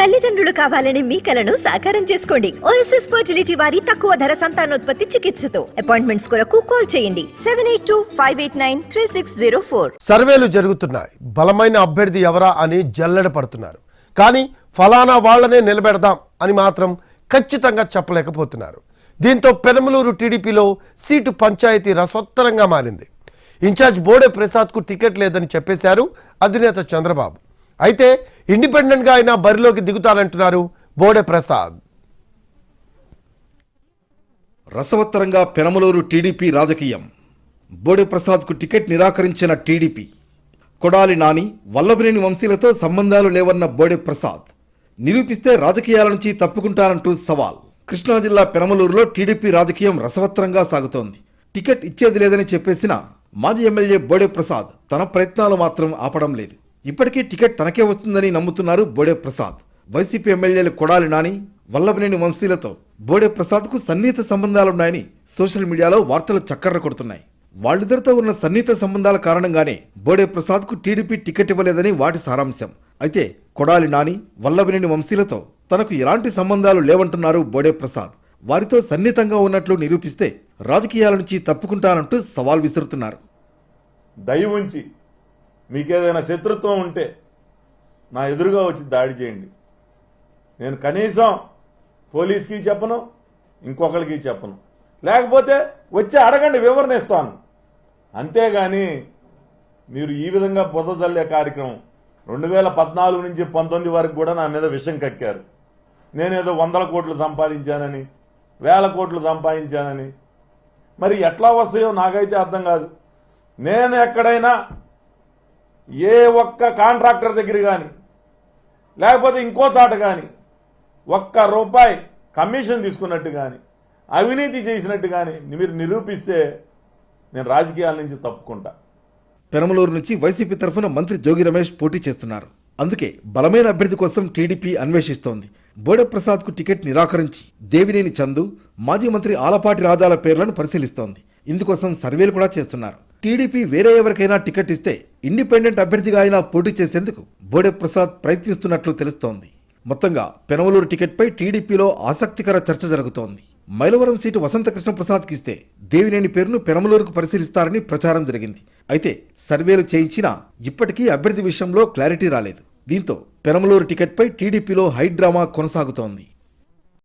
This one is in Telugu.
తల్లిదండ్రులు కావాలని మీ కలను సాకారం చేసుకోండి. ఓఎస్ఎస్ ఫర్టిలిటీ వారి తక్కువ ధర సంతానోత్పత్తి చికిత్సతో. అపాయింట్మెంట్స్ కొరకు కాల్ చేయండి. Seven eight two five eight nine three six zero four సర్వేలు జరుగుతున్నాయి. బలమైన అభ్యర్థి ఎవరా అని జల్లెడ పడుతున్నారు. కానీ ఫలానా వాళ్ళనే నిలబెడదాం అని మాత్రం ఖచ్చితంగా చెప్పలేకపోతున్నారు. దీంతో పెనమలూరు టీడీపీలో సీటు పంచాయతీ రసోత్తరంగా మారింది. ఇన్ఛార్జ్ బోడే ప్రసాద్కు టికెట్ లేదని చెప్పేశారు అధినేత చంద్రబాబు. అయితే ఇండిపెండెంట్గా ఆయన బరిలోకి దిగుతానంటున్నారు బోడే ప్రసాద్. రసవత్తరంగా పెనమలూరు టీడీపీ రాజకీయం. బోడే ప్రసాద్కు టికెట్ నిరాకరించిన టీడీపీ. కొడాలి నాని వల్లభనేని వంశీలతో సంబంధాలు లేవన్న బోడే ప్రసాద్. నిరూపిస్తే రాజకీయాల నుంచి తప్పుకుంటానంటూ సవాల్. కృష్ణా జిల్లా పెనమలూరులో టీడీపీ రాజకీయం రసవత్తరంగా సాగుతోంది. టికెట్ ఇచ్చేది లేదని చెప్పేసిన మాజీ ఎమ్మెల్యే బోడే ప్రసాద్ తన ప్రయత్నాలు మాత్రం ఆపడం లేదు. ఇప్పటికీ టికెట్ తనకే వస్తుందని నమ్ముతున్నారు బోడే ప్రసాద్. వైసీపీ ఎమ్మెల్యేలు కొడాలి నాని వల్లభనేని వంశీలతో బోడే ప్రసాద్కు సన్నిహిత సంబంధాలున్నాయని సోషల్ మీడియాలో వార్తలు చక్కర్ర కొడుతున్నాయి. వాళ్ళిద్దరితో ఉన్న సన్నిహిత సంబంధాల కారణంగానే బోడే ప్రసాద్కు టీడీపీ టికెట్ ఇవ్వలేదని వాటి సారాంశం. అయితే కొడాలి నాని వల్లభనేని వంశీలతో తనకు ఎలాంటి సంబంధాలు లేవంటున్నారు బోడే ప్రసాద్. వారితో సన్నిహితంగా ఉన్నట్లు నిరూపిస్తే రాజకీయాల నుంచి తప్పుకుంటానంటూ సవాల్ విసురుతున్నారు. దయ ఉంచి మీకేదైనా శత్రుత్వం ఉంటే నా ఎదురుగా వచ్చి దాడి చేయండి. నేను కనీసం పోలీస్కి చెప్పను ఇంకొకరికి చెప్పను. లేకపోతే వచ్చి అడగండి వివరణ ఇస్తాను. అంతేగాని మీరు ఈ విధంగా బుధజల్లే కార్యక్రమం రెండు వేల పద్నాలుగు నుంచి పంతొమ్మిది వరకు కూడా నా మీద విషం కక్కారు. నేనేదో వందల కోట్లు సంపాదించానని వేల కోట్లు సంపాదించానని. మరి ఎట్లా వస్తాయో నాకైతే అర్థం కాదు. నేను ఎక్కడైనా ఏ ఒక్క కాంట్రాక్టర్ దగ్గర కానీ లేకపోతే ఇంకో చాట కానీ ఒక్క రూపాయి కమిషన్ తీసుకున్నట్టు కానీ అవినీతి చేసినట్టు కానీ మీరు నిరూపిస్తే నేను రాజకీయాల నుంచి తప్పుకుంటా. పెరమలూరు నుంచి వైసీపీ తరఫున మంత్రి జోగి రమేష్ పోటీ చేస్తున్నారు. అందుకే బలమైన అభ్యర్థి కోసం టీడీపీ అన్వేషిస్తోంది. బోడప్రసాద్కు టికెట్ నిరాకరించి దేవినేని చందు మాజీ మంత్రి ఆలపాటి రాజాల పేర్లను పరిశీలిస్తోంది. ఇందుకోసం సర్వేలు కూడా చేస్తున్నారు. టీడీపీ వేరే ఎవరికైనా టికెట్ ఇస్తే ఇండిపెండెంట్ అభ్యర్థిగా అయినా పోటీ చేసేందుకు బోడే ప్రసాద్ ప్రయత్నిస్తున్నట్లు తెలుస్తోంది. మొత్తంగా పెనమలూరు టికెట్పై టీడీపీలో ఆసక్తికర చర్చ జరుగుతోంది. మైలవరం సీటు వసంత కృష్ణ ప్రసాద్కి ఇస్తే దేవినేని పేరును పెనమలూరుకు పరిశీలిస్తారని ప్రచారం జరిగింది. అయితే సర్వేలు చేయించినా ఇప్పటికీ అభ్యర్థి విషయంలో క్లారిటీ రాలేదు. దీంతో పెనమలూరు టికెట్పై టీడీపీలో హై డ్రామా కొనసాగుతోంది.